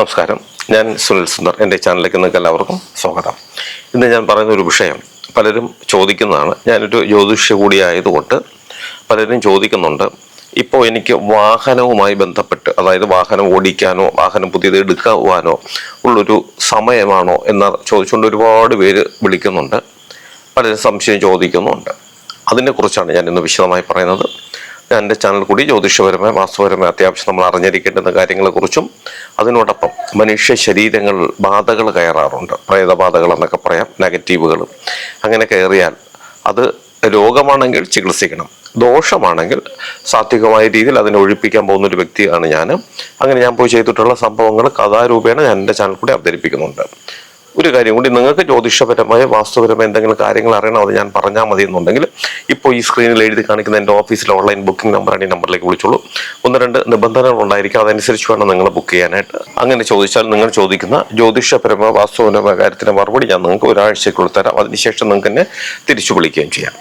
നമസ്കാരം. ഞാൻ സുനിൽ സുന്ദർ. എന്റെ ചാനലിലേക്ക് നിങ്ങൾക്ക് എല്ലാവർക്കും സ്വാഗതം. ഇന്ന് ഞാൻ പറയുന്ന ഒരു വിഷയം പലരും ചോദിക്കുന്നതാണ്. ഞാനൊരു ജ്യോതിഷ കൂടിയായതുകൊണ്ട് പലരും ചോദിക്കുന്നുണ്ട്. ഇപ്പോൾ എനിക്ക് വാഹനവുമായി ബന്ധപ്പെട്ട് അതായത് വാഹനം ഓടിക്കാനോ വാഹനം പുതിയത് എടുക്കുവാനോ ഉള്ളൊരു സമയമാണോ എന്ന് ചോദിച്ചുകൊണ്ട് ഒരുപാട് പേര് വിളിക്കുന്നുണ്ട്. പലരും സംശയം ചോദിക്കുന്നുണ്ട്. അതിനെക്കുറിച്ചാണ് ഞാൻ ഇന്ന് വിശദമായി പറയുന്നത്. എന്റെ ചാനൽ കൂടി ജ്യോതിഷപരമായ വാസ്തുപരമായ അത്യാവശ്യം നമ്മൾ അറിഞ്ഞിരിക്കേണ്ടുന്ന കാര്യങ്ങളെക്കുറിച്ചും അതിനോടൊപ്പം മനുഷ്യ ശരീരങ്ങൾ ബാധകൾ കയറാറുണ്ട്. പ്രേതബാധകൾ എന്നൊക്കെ പറയാം നെഗറ്റീവുകൾ. അങ്ങനെ കയറിയാൽ അത് രോഗമാണെങ്കിൽ ചികിത്സിക്കണം. ദോഷമാണെങ്കിൽ സാത്വികമായ രീതിയിൽ അതിനെ ഒഴിപ്പിക്കാൻ പോകുന്ന ഒരു വ്യക്തിയാണ് ഞാൻ അങ്ങനെ ഞാൻ പോയി ചെയ്തിട്ടുള്ള സംഭവങ്ങൾ കഥാരൂപേണ ഞാൻ എന്റെ ചാനൽ കൂടി അവതരിപ്പിക്കുന്നുണ്ട്. ഒരു കാര്യം കൂടി നിങ്ങൾക്ക് ജ്യോതിഷപരമായ വാസ്തുപരമായ എന്തെങ്കിലും കാര്യങ്ങൾ അറിയണം അത് ഞാൻ പറഞ്ഞാൽ മതി എന്നുണ്ടെങ്കിൽ ഇപ്പോൾ ഈ സ്ക്രീനിൽ എഴുതി കാണിക്കുന്ന എന്റെ ഓഫീസിലെ ഓൺലൈൻ ബുക്കിംഗ് നമ്പറാണ് ഈ നമ്പറിലേക്ക് വിളിച്ചോളൂ. ഒന്ന് രണ്ട് നിബന്ധനകൾ ഉണ്ടായിരിക്കും അതനുസരിച്ച് വേണം നിങ്ങൾ ബുക്ക് ചെയ്യാനായിട്ട്. അങ്ങനെ ചോദിച്ചാൽ നിങ്ങൾ ചോദിക്കുന്ന ജ്യോതിഷപരമായ വാസ്തുപരമായ കാര്യത്തിന് മറുപടി ഞാൻ നിങ്ങൾക്ക് ഒരാഴ്ചക്കുള്ളിൽ തരാം. അതിനുശേഷം നിങ്ങൾക്ക് തന്നെ തിരിച്ചു വിളിക്കുകയും ചെയ്യാം.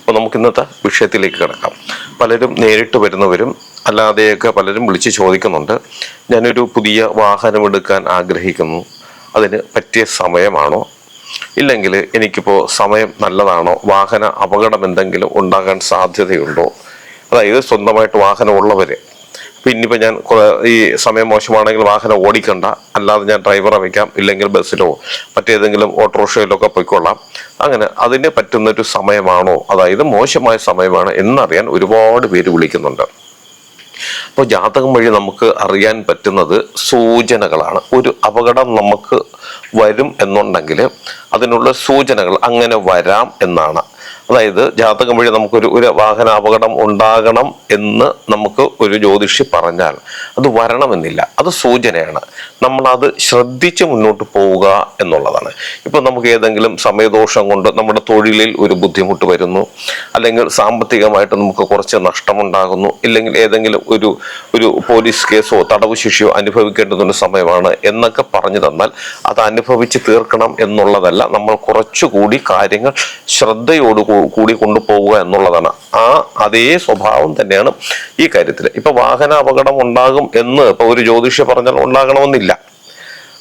അപ്പോൾ നമുക്ക് ഇന്നത്തെ വിഷയത്തിലേക്ക് കിടക്കാം. പലരും നേരിട്ട് വരുന്നവരും അല്ലാതെയൊക്കെ പലരും വിളിച്ച് ചോദിക്കുന്നുണ്ട്. ഞാനൊരു പുതിയ വാഹനം എടുക്കാൻ ആഗ്രഹിക്കുന്നു. അതിന് പറ്റിയ സമയമാണോ? ഇല്ലെങ്കിൽ എനിക്കിപ്പോൾ സമയം നല്ലതാണോ? വാഹന അപകടം എന്തെങ്കിലും ഉണ്ടാകാൻ സാധ്യതയുണ്ടോ? അതായത് സ്വന്തമായിട്ട് വാഹനം ഉള്ളവർ പിന്നിപ്പോൾ ഞാൻ ഈ സമയം മോശമാണെങ്കിൽ വാഹനം ഓടിക്കണ്ട. അല്ലാതെ ഞാൻ ഡ്രൈവറെ വയ്ക്കാം ഇല്ലെങ്കിൽ ബസ്സിലോ മറ്റേതെങ്കിലും ഓട്ടോറിക്ഷയിലോ ഒക്കെ പോയിക്കൊള്ളാം. അങ്ങനെ അതിന് പറ്റുന്നൊരു സമയമാണോ? അതായത് മോശമായ സമയമാണ് എന്നറിയാൻ ഒരുപാട് പേര് വിളിക്കുന്നുണ്ട്. അപ്പോൾ ജാതകം വഴി നമുക്ക് അറിയാൻ പറ്റുന്നത് സൂചനകളാണ്. ഒരു അപകടം നമുക്ക് വരും എന്നുണ്ടെങ്കിൽ അതിനുള്ള സൂചനകൾ അങ്ങനെ വരാം എന്നാണ്. അതായത് ജാതകം വഴി നമുക്കൊരു ഒരു വാഹന അപകടം ഉണ്ടാകണം എന്ന് നമുക്ക് ഒരു ജ്യോതിഷി പറഞ്ഞാൽ അത് വരണമെന്നില്ല. അത് സൂചനയാണ്. നമ്മൾ അത് ശ്രദ്ധിച്ച് മുന്നോട്ട് പോവുക എന്നുള്ളതാണ്. ഇപ്പം നമുക്ക് ഏതെങ്കിലും സമയദോഷം കൊണ്ട് നമ്മുടെ തൊഴിലിൽ ഒരു ബുദ്ധിമുട്ട് വരുന്നു അല്ലെങ്കിൽ സാമ്പത്തികമായിട്ട് നമുക്ക് കുറച്ച് നഷ്ടമുണ്ടാകുന്നു ഇല്ലെങ്കിൽ ഏതെങ്കിലും ഒരു ഒരു പോലീസ് കേസോ തടവ് ശിക്ഷയോ അനുഭവിക്കേണ്ടതൊരു സമയമാണ് എന്നൊക്കെ പറഞ്ഞു തന്നാൽ അത് അനുഭവിച്ച് തീർക്കണം എന്നുള്ളതല്ല. നമ്മൾ കുറച്ചുകൂടി കാര്യങ്ങൾ ശ്രദ്ധയോട് കൂ- കൂടി കൊണ്ടുപോവുക എന്നുള്ളതാണ്. ആ അതേ സ്വഭാവം തന്നെയാണ് ഈ കാര്യത്തിൽ ഇപ്പൊ വാഹന അപകടം ഉണ്ടാകും എന്ന് ഇപ്പൊ ഒരു ജ്യോതിഷ പറഞ്ഞാൽ ഉണ്ടാകണമെന്നില്ല.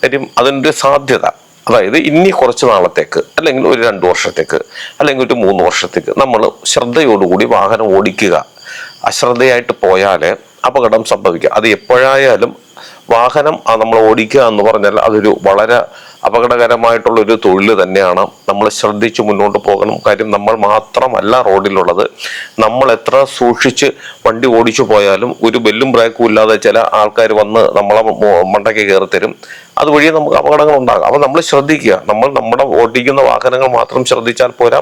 കാര്യം അതിന്റെ സാധ്യത. അതായത് ഇനി കുറച്ച് നാളത്തേക്ക് അല്ലെങ്കിൽ ഒരു രണ്ട് വർഷത്തേക്ക് അല്ലെങ്കിൽ ഒരു മൂന്ന് വർഷത്തേക്ക് നമ്മൾ ശ്രദ്ധയോടുകൂടി വാഹനം ഓടിക്കുക. അശ്രദ്ധയായിട്ട് പോയാൽ അപകടം സംഭവിക്കുക. അത് എപ്പോഴായാലും വാഹനം നമ്മൾ ഓടിക്കുക എന്ന് പറഞ്ഞാൽ അതൊരു വളരെ അപകടകരമായിട്ടുള്ള ഒരു തൊഴിൽ തന്നെയാണ്. നമ്മൾ ശ്രദ്ധിച്ച് മുന്നോട്ട് പോകണം. കാര്യം നമ്മൾ മാത്രമല്ല റോഡിലുള്ളത്. നമ്മൾ എത്ര സൂക്ഷിച്ച് വണ്ടി ഓടിച്ചു പോയാലും ഒരു ബെല്ലും ബ്രേക്കും ഇല്ലാതെ ചില ആൾക്കാർ വന്ന് നമ്മളെ മണ്ടയ്ക്ക് കയറി തരും അതുവഴി നമുക്ക് അപകടങ്ങൾ ഉണ്ടാകാം അപ്പോൾ നമ്മൾ ശ്രദ്ധിക്കുക. നമ്മൾ നമ്മുടെ ഓടിക്കുന്ന വാഹനങ്ങൾ മാത്രം ശ്രദ്ധിച്ചാൽ പോരാ.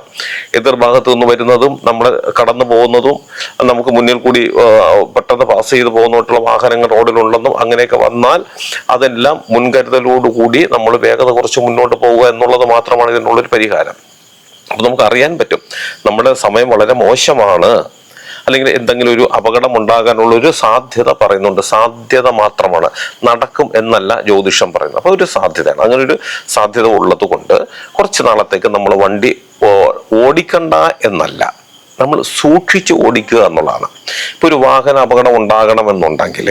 എതിർഭാഗത്ത് നിന്ന് വരുന്നതും നമ്മൾ കടന്നു പോകുന്നതും നമുക്ക് മുന്നിൽ കൂടി പെട്ടെന്ന് പാസ് ചെയ്ത് പോകുന്നതായിട്ടുള്ള വാഹനങ്ങൾ റോഡിലുണ്ടെന്നും അങ്ങനെയൊക്കെ വന്നാൽ അതെല്ലാം മുൻകരുതലോടുകൂടി നമ്മൾ വേഗത കുറച്ച് മുന്നോട്ട് പോവുക എന്നുള്ളത് മാത്രമാണ് ഇതിനുള്ളൊരു പരിഹാരം. അപ്പൊ നമുക്ക് അറിയാൻ പറ്റും. നമ്മുടെ സമയം വളരെ മോശമാണ്. അല്ലെങ്കിൽ എന്തെങ്കിലും ഒരു അപകടം ഉണ്ടാകാനുള്ള ഒരു സാധ്യത പറയുന്നുണ്ട്. സാധ്യത മാത്രമാണ്. നടക്കും എന്നല്ല ജ്യോതിഷം പറയുന്നത്. അപ്പൊ ഒരു സാധ്യതയാണ്. അങ്ങനെ ഒരു സാധ്യത ഉള്ളത് കൊണ്ട് കുറച്ച് നാളത്തേക്ക് നമ്മൾ വണ്ടി ഓടിക്കണ്ട എന്നല്ല. നമ്മൾ സൂക്ഷിച്ച് ഓടിക്കുക എന്നുള്ളതാണ്. ഇപ്പൊ ഒരു വാഹന അപകടം ഉണ്ടാകണമെന്നുണ്ടെങ്കിൽ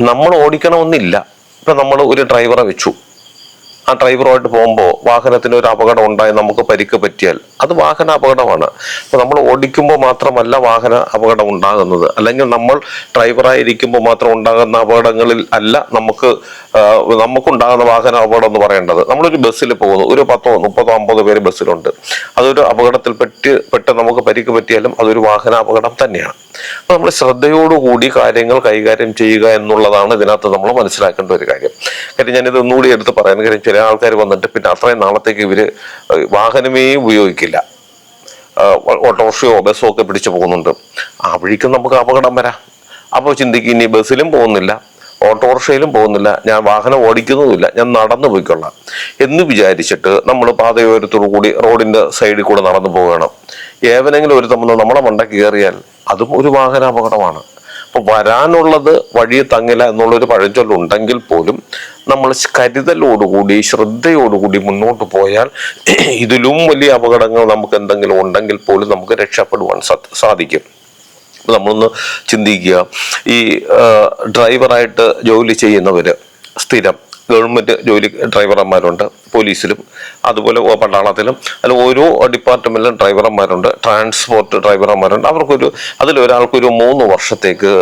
നമ്മൾ ഓടിക്കണമെന്നില്ല. ഇപ്പൊ നമ്മൾ ഒരു ഡ്രൈവറെ വെച്ചു. ആ ഡ്രൈവറുമായിട്ട് പോകുമ്പോൾ വാഹനത്തിന് ഒരു അപകടം ഉണ്ടായി നമുക്ക് പരിക്ക് പറ്റിയാൽ അത് വാഹന അപകടമാണ്. അപ്പൊ നമ്മൾ ഓടിക്കുമ്പോൾ മാത്രമല്ല വാഹന അപകടം ഉണ്ടാകുന്നത്. അല്ലെങ്കിൽ നമ്മൾ ഡ്രൈവറായിരിക്കുമ്പോൾ മാത്രം ഉണ്ടാകുന്ന അപകടങ്ങളിൽ അല്ല നമുക്ക് നമുക്കുണ്ടാകുന്ന വാഹന അപകടം എന്ന് പറയേണ്ടത് നമ്മളൊരു ബസ്സിൽ പോകുന്നു. ഒരു പത്തോ മുപ്പതോ അമ്പതോ പേര് ബസ്സിലുണ്ട്. അതൊരു അപകടത്തിൽ പെട്ട് പെട്ട് നമുക്ക് പരിക്ക് പറ്റിയാലും അതൊരു വാഹന അപകടം തന്നെയാണ്. അപ്പൊ നമ്മൾ ശ്രദ്ധയോടുകൂടി കാര്യങ്ങൾ കൈകാര്യം ചെയ്യുക എന്നുള്ളതാണ് ഇതിനകത്ത് നമ്മൾ മനസ്സിലാക്കേണ്ട ഒരു കാര്യം. കാര്യം ഞാനിത് ഒന്നുകൂടി എടുത്ത് പറയാൻ കാര്യം ചില ആൾക്കാർ വന്നിട്ട് പിന്നെ അത്രയും നാളത്തേക്ക് ഇവർ വാഹനമേ ഉപയോഗിക്കില്ല. ഓട്ടോറിക്ഷയോ ബസ്സോ ഒക്കെ പിടിച്ചു പോകുന്നുണ്ട്. ആ നമുക്ക് അപകടം വരാം. അപ്പോൾ ചിന്തിക്കും ഇനി ബസ്സിലും പോകുന്നില്ല. ഓട്ടോറിക്ഷയിലും പോകുന്നില്ല. ഞാൻ വാഹനം ഓടിക്കുന്നതുമില്ല. ഞാൻ നടന്നു പോയിക്കൊള്ളാം. എന്ന് വിചാരിച്ചിട്ട് നമ്മൾ പാതയോരത്തോടു കൂടി റോഡിന്റെ സൈഡിൽ കൂടെ നടന്നു പോവുകയാണ്. ഏവനെങ്കിലും ഒരു തമ്മിൽ നമ്മളെ മണ്ട കയറിയാൽ അതും ഒരു വാഹന അപകടമാണ് അപ്പോൾ വരാനുള്ളത് വഴി തങ്ങില്ല എന്നുള്ളൊരു പഴഞ്ചൊല്ലുണ്ടെങ്കിൽ പോലും നമ്മൾ കരുതലോടുകൂടി ശ്രദ്ധയോടുകൂടി മുന്നോട്ട് പോയാൽ ഇതിലും വലിയ അപകടങ്ങൾ നമുക്ക് എന്തെങ്കിലും ഉണ്ടെങ്കിൽ പോലും നമുക്ക് രക്ഷപ്പെടുവാൻ സാധിക്കും. നമ്മളൊന്ന് ചിന്തിക്കുക. ഈ ഡ്രൈവറായിട്ട് ജോലി ചെയ്യുന്നവര് സ്ഥിരം ഗവൺമെന്റ് ജോലി ഡ്രൈവർമാരുണ്ട് പോലീസിലും അതുപോലെ പട്ടാളത്തിലും അല്ല ഓരോ ഡിപ്പാർട്ട്മെന്റിലും ഡ്രൈവർമാരുണ്ട് ട്രാൻസ്പോർട്ട് ഡ്രൈവർമാരുണ്ട്. അവർക്കൊരു അതിലൊരാൾക്കൊരു മൂന്ന് വർഷത്തേക്ക്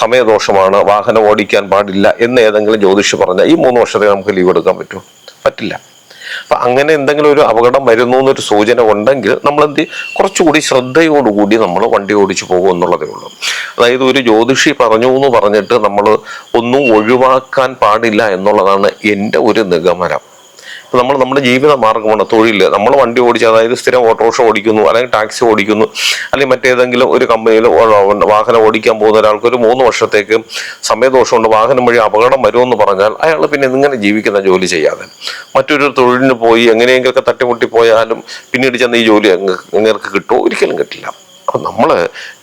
സമയദോഷമാണ് വാഹനം ഓടിക്കാൻ പാടില്ല എന്ന് ഏതെങ്കിലും ജ്യോതിഷ് പറഞ്ഞാൽ ഈ മൂന്ന് വർഷത്തേക്ക് നമുക്ക് ലീവ് എടുക്കാൻ പറ്റുമോ? പറ്റില്ല. അപ്പൊ അങ്ങനെ എന്തെങ്കിലും ഒരു അപകടം വരുന്നു എന്നൊരു സൂചന ഉണ്ടെങ്കിൽ നമ്മൾ എന്ത്? കുറച്ചുകൂടി ശ്രദ്ധയോടുകൂടി നമ്മൾ വണ്ടി ഓടിച്ചു പോകും എന്നുള്ളതേ ഉള്ളൂ അതായത് ഒരു ജ്യോതിഷി പറഞ്ഞു എന്ന് പറഞ്ഞിട്ട് നമ്മൾ ഒന്നും ഒഴിവാക്കാൻ പാടില്ല എന്നുള്ളതാണ് എന്റെ ഒരു നിഗമനം ഇപ്പൊ നമ്മൾ നമ്മുടെ ജീവിത മാർഗമാണ് തൊഴിൽ നമ്മൾ വണ്ടി ഓടിച്ച് അതായത് സ്ഥിരം ഓട്ടോറിക്ഷ ഓടിക്കുന്നു അല്ലെങ്കിൽ ടാക്സി ഓടിക്കുന്നു അല്ലെങ്കിൽ മറ്റേതെങ്കിലും ഒരു കമ്പനിയിൽ വാഹനം ഓടിക്കാൻ പോകുന്ന ഒരാൾക്ക് ഒരു മൂന്ന് വർഷത്തേക്ക് സമയദോഷം കൊണ്ട് വാഹനം വഴി അപകടം വരുമെന്ന് പറഞ്ഞാൽ അയാൾ പിന്നെ ഇങ്ങനെ ജീവിക്കുന്ന ജോലി ചെയ്യാതെ. മറ്റൊരു തൊഴിലിന് പോയി എങ്ങനെയെങ്കിലൊക്കെ തട്ടിമുട്ടി പോയാലും പിന്നീട് ചെന്ന് ഈ ജോലി എങ്ങനെയൊക്കെ കിട്ടുമോ ഒരിക്കലും കിട്ടില്ല. അപ്പൊ നമ്മൾ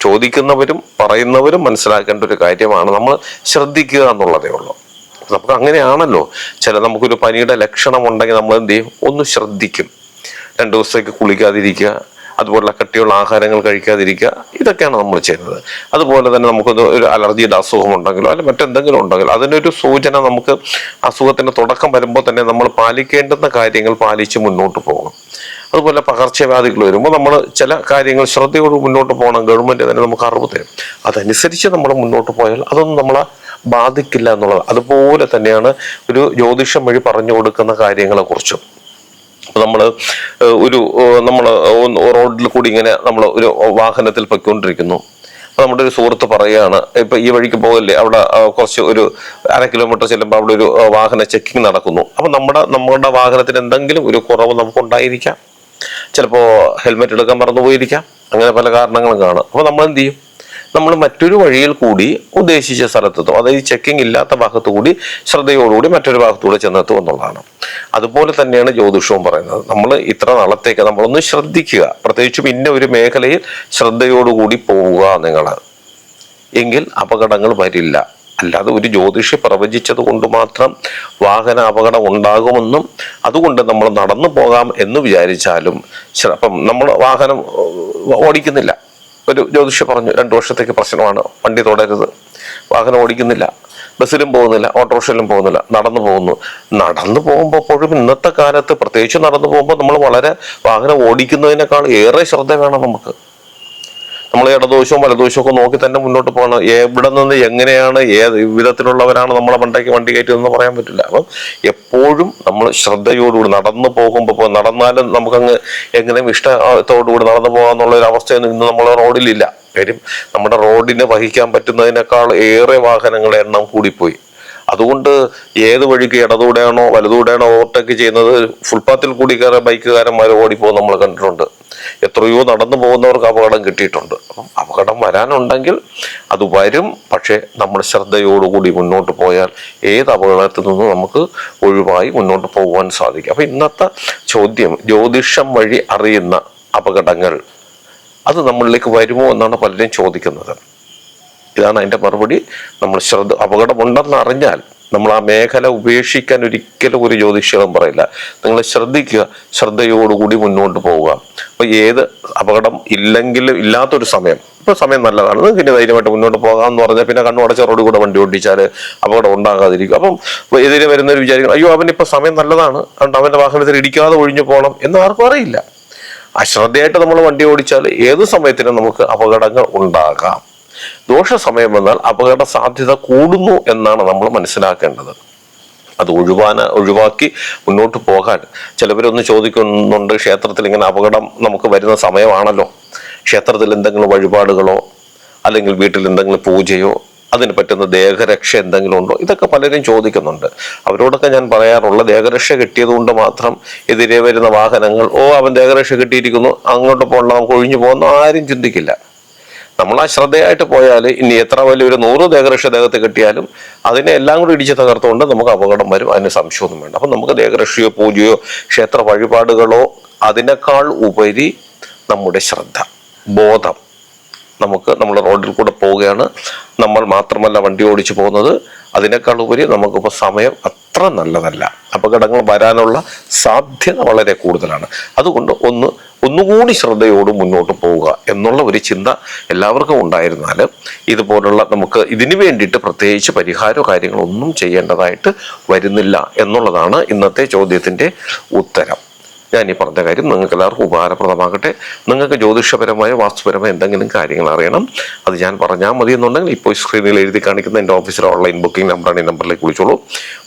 ചോദിക്കുന്നവരും പറയുന്നവരും മനസ്സിലാക്കേണ്ട ഒരു കാര്യമാണ് നമ്മൾ ശ്രദ്ധിക്കുക എന്നുള്ളതേ ഉള്ളൂ. നമുക്ക് അങ്ങനെയാണല്ലോ. ചില നമുക്കൊരു പനിയുടെ ലക്ഷണം ഉണ്ടെങ്കിൽ നമ്മൾ എന്ത് ചെയ്യും? ഒന്ന് ശ്രദ്ധിക്കും. രണ്ടു ദിവസത്തേക്ക് കുളിക്കാതിരിക്കുക അതുപോലുള്ള കട്ടിയുള്ള ആഹാരങ്ങൾ കഴിക്കാതിരിക്കുക ഇതൊക്കെയാണ് നമ്മൾ ചെയ്യുന്നത്. അതുപോലെ തന്നെ നമുക്കൊരു ഒരു അലർജിയുടെ അസുഖം ഉണ്ടെങ്കിലോ അല്ലെങ്കിൽ മറ്റെന്തെങ്കിലും ഉണ്ടെങ്കിലോ അതിനൊരു സൂചന നമുക്ക് അസുഖത്തിന്റെ തുടക്കം വരുമ്പോൾ തന്നെ നമ്മൾ പാലിക്കേണ്ടുന്ന കാര്യങ്ങൾ പാലിച്ച് മുന്നോട്ട് പോകും അതുപോലെ പകർച്ചവ്യാധികൾ വരുമ്പോൾ നമ്മൾ ചില കാര്യങ്ങൾ ശ്രദ്ധയോട് മുന്നോട്ട് പോകണം. ഗവൺമെന്റ് തന്നെ നമുക്ക് അറിവ് തരും. അതനുസരിച്ച് നമ്മൾ മുന്നോട്ട് പോയാൽ അതൊന്നും നമ്മളെ ബാധിക്കില്ല എന്നുള്ളത്. അതുപോലെ തന്നെയാണ് ഒരു ജ്യോതിഷം വഴി പറഞ്ഞു കൊടുക്കുന്ന കാര്യങ്ങളെ കുറിച്ചും നമ്മൾ ഒരു നമ്മൾ റോഡിൽ കൂടി ഇങ്ങനെ നമ്മൾ ഒരു വാഹനത്തിൽ പൊയ്ക്കൊണ്ടിരിക്കുന്നു. അപ്പൊ നമ്മുടെ ഒരു സുഹൃത്ത് പറയുകയാണ് ഇപ്പൊ ഈ വഴിക്ക് പോകല്ലേ അവിടെ കുറച്ച് ഒരു അര കിലോമീറ്റർ ചെല്ലുമ്പോൾ അവിടെ ഒരു വാഹന ചെക്കിംഗ് നടക്കുന്നു. അപ്പൊ നമ്മുടെ നമ്മുടെ വാഹനത്തിന് എന്തെങ്കിലും ഒരു കുറവ് നമുക്ക് ഉണ്ടായിരിക്കാം ചിലപ്പോ ഹെൽമെറ്റ് എടുക്കാൻ മറന്നു പോയിരിക്കാം അങ്ങനെ പല കാരണങ്ങളും കാണാം. അപ്പോൾ നമ്മൾ എന്ത് ചെയ്യും? നമ്മൾ മറ്റൊരു വഴിയിൽ കൂടി ഉദ്ദേശിച്ച സ്ഥലത്തെത്തും അതായത് ചെക്കിംഗ് ഇല്ലാത്ത ഭാഗത്തു കൂടി ശ്രദ്ധയോടുകൂടി മറ്റൊരു ഭാഗത്തുകൂടി ചെന്നെത്തും എന്നുള്ളതാണ്. അതുപോലെ തന്നെയാണ് ജ്യോതിഷവും പറയുന്നത്. നമ്മൾ ഇത്ര നാളത്തേക്ക് നമ്മളൊന്ന് ശ്രദ്ധിക്കുക. പ്രത്യേകിച്ചും ഇന്ന ഒരു മേഖലയിൽ ശ്രദ്ധയോടുകൂടി പോവുക നിങ്ങൾ എങ്കിൽ അപകടങ്ങൾ വരില്ല. അല്ലാതെ ഒരു ജ്യോതിഷി പ്രവചിച്ചത് കൊണ്ട് മാത്രം വാഹന അപകടം ഉണ്ടാകുമെന്നും അതുകൊണ്ട് നമ്മൾ നടന്നു പോകാം എന്ന് വിചാരിച്ചാലും ചിലപ്പം നമ്മൾ വാഹനം ഓടിക്കുന്നില്ല. ഒരു ജ്യോതിഷി പറഞ്ഞു രണ്ടു വർഷത്തേക്ക് പ്രശ്നമാണ് വണ്ടി തുടരുത്. വാഹനം ഓടിക്കുന്നില്ല ബസ്സിലും പോകുന്നില്ല ഓട്ടോറിക്ഷയിലും പോകുന്നില്ല നടന്നു പോകുന്നു. നടന്നു പോകുമ്പോൾ എപ്പോഴും ഇന്നത്തെ കാലത്ത് പ്രത്യേകിച്ച് നടന്നു പോകുമ്പോൾ നമ്മൾ വളരെ വാഹനം ഓടിക്കുന്നതിനേക്കാൾ ഏറെ ശ്രദ്ധ വേണം നമുക്ക്. നമ്മൾ ഇടദോഷവും വലദോഷവും ഒക്കെ നോക്കി തന്നെ മുന്നോട്ട് പോകണം. എവിടെ നിന്ന് എങ്ങനെയാണ് ഏത് വിധത്തിലുള്ളവരാണ് നമ്മളെ പണ്ടേക്ക് വണ്ടി കയറ്റുന്നതെന്ന് പറയാൻ പറ്റില്ല. അപ്പം എപ്പോഴും നമ്മൾ ശ്രദ്ധയോടുകൂടി നടന്നു പോകുമ്പോൾ ഇപ്പോൾ നടന്നാലും നമുക്കങ്ങ് എങ്ങനെയും ഇഷ്ടത്തോടുകൂടി നടന്നു പോകാന്നുള്ള ഒരു അവസ്ഥയൊന്നും ഇന്ന് നമ്മളെ റോഡിലില്ല. കാര്യം നമ്മുടെ റോഡിനെ വഹിക്കാൻ പറ്റുന്നതിനേക്കാൾ ഏറെ വാഹനങ്ങളുടെ എണ്ണം കൂടിപ്പോയി. അതുകൊണ്ട് ഏത് വഴിക്ക് ഇടതൂടെയാണോ വലതൂടെയാണോ ഓവർടേക്ക് ചെയ്യുന്നത് ഫുട്പാത്തിൽ കൂടി കയറി ബൈക്കുകാരന്മാർ ഓടിപ്പോകും നമ്മൾ കണ്ടിട്ടുണ്ട്. എത്രയോ നടന്നു പോകുന്നവർക്ക് അപകടം കിട്ടിയിട്ടുണ്ട്. അപ്പം അപകടം വരാനുണ്ടെങ്കിൽ അത് വരും പക്ഷേ നമ്മൾ ശ്രദ്ധയോടുകൂടി മുന്നോട്ട് പോയാൽ ഏത് അപകടത്തിൽ നിന്നും നമുക്ക് ഒഴിവായി മുന്നോട്ട് പോകുവാൻ സാധിക്കും. അപ്പം ഇന്നത്തെ ചോദ്യം ജ്യോതിഷം വഴി അറിയുന്ന അപകടങ്ങൾ അത് നമ്മളിലേക്ക് വരുമോ എന്നാണ് പലരും ചോദിക്കുന്നത്. ഇതാണ് അതിന്റെ മറുപടി. നമ്മൾ ശ്രദ്ധ അപകടമുണ്ടെന്ന് അറിഞ്ഞാൽ നമ്മൾ ആ മേഖല ഉപേക്ഷിക്കാൻ ഒരിക്കലും ഒരു ജ്യോതിഷികളും പറയില്ല. നിങ്ങൾ ശ്രദ്ധിക്കുക ശ്രദ്ധയോടുകൂടി മുന്നോട്ട് പോവുക. അപ്പൊ ഏത് അപകടം ഇല്ലെങ്കിലും ഇല്ലാത്തൊരു സമയം ഇപ്പൊ സമയം നല്ലതാണ്. പിന്നെ ധൈര്യമായിട്ട് മുന്നോട്ട് പോകാം എന്ന് പറഞ്ഞാൽ പിന്നെ കണ്ണുടച്ച റോഡിൽ കൂടെ വണ്ടി ഓടിച്ചാൽ അപകടം ഉണ്ടാകാതിരിക്കും. അപ്പം എതിരെ വരുന്നവർ വിചാരിക്കണം അയ്യോ അവനിപ്പോ സമയം നല്ലതാണ്. അതുകൊണ്ട് അവന്റെ വാഹനത്തിൽ ഇടിക്കാതെ ഒഴിഞ്ഞു പോകണം എന്ന് ആർക്കും അറിയില്ല. അശ്രദ്ധയായിട്ട് നമ്മൾ വണ്ടി ഓടിച്ചാൽ ഏത് സമയത്തിനും നമുക്ക് അപകടങ്ങൾ ഉണ്ടാകാം. ദോഷ സമയം വന്നാൽ അപകട സാധ്യത കൂടുന്നു എന്നാണ് നമ്മൾ മനസ്സിലാക്കേണ്ടത്. അത് ഒഴിവാന ഒഴിവാക്കി മുന്നോട്ട് പോകാൻ. ചിലവരൊന്ന് ചോദിക്കുന്നുണ്ട് ക്ഷേത്രത്തിൽ ഇങ്ങനെ അപകടം നമുക്ക് വരുന്ന സമയമാണല്ലോ. ക്ഷേത്രത്തിൽ എന്തെങ്കിലും വഴിപാടുകളോ അല്ലെങ്കിൽ വീട്ടിൽ എന്തെങ്കിലും പൂജയോ അതിന് പറ്റുന്ന ദേഹരക്ഷ എന്തെങ്കിലും ഉണ്ടോ? ഇതൊക്കെ പലരും ചോദിക്കുന്നുണ്ട്. അവരോടൊക്കെ ഞാൻ പറയാറുള്ള ദേഹരക്ഷ കിട്ടിയത് കൊണ്ട് മാത്രം എതിരെ വരുന്ന വാഹനങ്ങൾ ഓ അവൻ ദേഹരക്ഷ കിട്ടിയിരിക്കുന്നു അങ്ങോട്ട് പോകണ്ട നമുക്ക് ഒഴിഞ്ഞു പോകുന്നു ആരും ചിന്തിക്കില്ല. നമ്മൾ ആ ശ്രദ്ധയായിട്ട് പോയാൽ ഇനി എത്ര വലിയൊരു നൂറ് ദേഹരക്ഷ ദേഹത്ത് കിട്ടിയാലും അതിനെ എല്ലാം കൂടി ഇടിച്ച് തകർത്തുകൊണ്ട് നമുക്ക് അപകടം വരും അതിന് സംശയമൊന്നും വേണ്ട. അപ്പം നമുക്ക് ദേഹരക്ഷയോ പൂജയോ ക്ഷേത്ര വഴിപാടുകളോ അതിനേക്കാൾ ഉപരി നമ്മുടെ ശ്രദ്ധ ബോധം നമുക്ക് നമ്മൾ റോഡിൽ കൂടെ പോവുകയാണ്. നമ്മൾ മാത്രമല്ല വണ്ടി ഓടിച്ചു പോകുന്നത്. അതിനേക്കാൾ ഉപരി നമുക്കിപ്പോൾ സമയം അത്ര നല്ലതല്ല. അപകടങ്ങൾ വരാനുള്ള സാധ്യത വളരെ കൂടുതലാണ്. അതുകൊണ്ട് ഒന്ന് ഒന്നുകൂടി ശ്രദ്ധയോട് മുന്നോട്ട് പോവുക എന്നുള്ള ഒരു ചിന്ത എല്ലാവർക്കും ഉണ്ടായിരുന്നാൽ ഇതുപോലുള്ള നമുക്ക് ഇതിനു വേണ്ടിയിട്ട് പ്രത്യേകിച്ച് പരിഹാരമോ കാര്യങ്ങളോ ഒന്നും ചെയ്യേണ്ടതായിട്ട് വരുന്നില്ല എന്നുള്ളതാണ് ഇന്നത്തെ ചോദ്യത്തിന്റെ ഉത്തരം. ഞാൻ ഈ പറഞ്ഞ കാര്യം നിങ്ങൾക്ക് എല്ലാവർക്കും ഉപകാരപ്രദമാകട്ടെ. നിങ്ങൾക്ക് ജ്യോതിഷപരമായ വാസ്തുപരമായ എന്തെങ്കിലും കാര്യങ്ങൾ അറിയണം അത് ഞാൻ പറഞ്ഞാൽ മതി എന്നുണ്ടെങ്കിൽ ഇപ്പോൾ സ്ക്രീനിൽ എഴുതി കാണിക്കുന്ന എന്റെ ഓഫീസിലെ ഓൺലൈൻ ബുക്കിംഗ് നമ്പറാണ് ഈ നമ്പറിലേക്ക് വിളിച്ചോളൂ.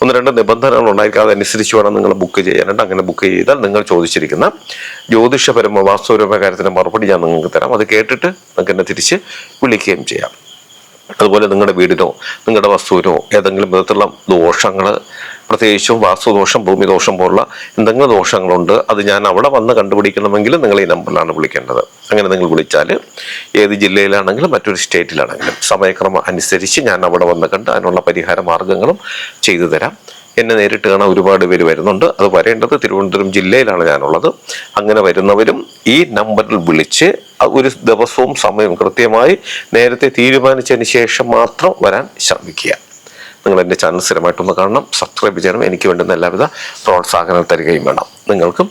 ഒന്ന് രണ്ട് നിബന്ധനകൾ ഉണ്ടായിരിക്കും അതനുസരിച്ച് വേണം നിങ്ങൾ ബുക്ക് ചെയ്യാനായിട്ട്. അങ്ങനെ ബുക്ക് ചെയ്താൽ നിങ്ങൾ ചോദിച്ചിരിക്കുന്ന ജ്യോതിഷപരമോ വാസ്തുപരമായ കാര്യത്തിന് മറുപടി ഞാൻ നിങ്ങൾക്ക് തരാം. അത് കേട്ടിട്ട് നിങ്ങൾക്ക് എന്നെ തിരിച്ച് വിളിക്കുകയും ചെയ്യാം. അതുപോലെ നിങ്ങളുടെ വീടിനോ നിങ്ങളുടെ വസ്തുവിനോ ഏതെങ്കിലും വിധത്തിലുള്ള ദോഷങ്ങൾ പ്രത്യേകിച്ചും വാസ്തുദോഷം ഭൂമിദോഷം പോലുള്ള എന്തെങ്കിലും ദോഷങ്ങളുണ്ട് അത് ഞാൻ അവിടെ വന്ന് കണ്ടുപിടിക്കണമെങ്കിൽ നിങ്ങൾ ഈ നമ്പറിലാണ് വിളിക്കേണ്ടത്. അങ്ങനെ നിങ്ങൾ വിളിച്ചാൽ ഏത് ജില്ലയിലാണെങ്കിലും മറ്റൊരു സ്റ്റേറ്റിലാണെങ്കിലും സമയക്രമം അനുസരിച്ച് ഞാൻ അവിടെ വന്ന് കണ്ട് അതിനുള്ള പരിഹാര മാർഗങ്ങളും ചെയ്തു തരാം. എന്നെ നേരിട്ട് കാണാൻ ഒരുപാട് പേര് വരുന്നുണ്ട്. അത് വരേണ്ടത് തിരുവനന്തപുരം ജില്ലയിലാണ് ഞാനുള്ളത്. അങ്ങനെ വരുന്നവരും ഈ നമ്പറിൽ വിളിച്ച് ഒരു ദിവസവും സമയവും കൃത്യമായി നേരത്തെ തീരുമാനിച്ചതിന് ശേഷം മാത്രം വരാൻ ശ്രമിക്കുക. നിങ്ങൾ എന്റെ ചാനൽ സ്ഥിരമായിട്ടൊന്ന് കാണണം. സബ്സ്ക്രൈബ് ചെയ്യണം. എനിക്ക് വേണ്ടുന്ന എല്ലാവിധ പ്രോത്സാഹനം തരികയും വേണം. നിങ്ങൾക്കും